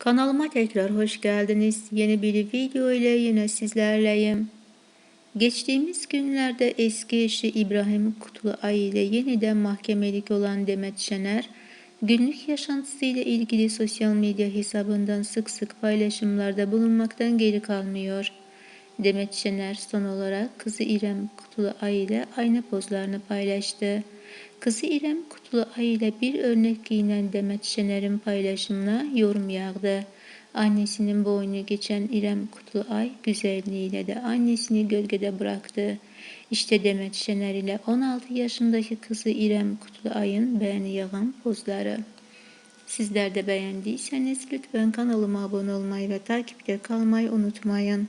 Kanalıma tekrar hoş geldiniz. Yeni bir video ile yine sizlerleyim. Geçtiğimiz günlerde eski eşi İbrahim Kutluay ile yeniden mahkemelik olan Demet Şener, günlük yaşantısıyla ilgili sosyal medya hesabından sık sık paylaşımlarda bulunmaktan geri kalmıyor. Demet Şener son olarak kızı İrem Kutluay ile aynı pozlarını paylaştı. Kızı İrem Kutluay ile bir örnek giyinen Demet Şener'in paylaşımına yorum yağdı. Annesinin boynu geçen İrem Kutluay güzelliğiyle de annesini gölgede bıraktı. İşte Demet Şener ile 16 yaşındaki kızı İrem Kutluay'ın beğeni yağan pozları. Sizler de beğendiyseniz lütfen kanalıma abone olmayı ve takipte kalmayı unutmayın.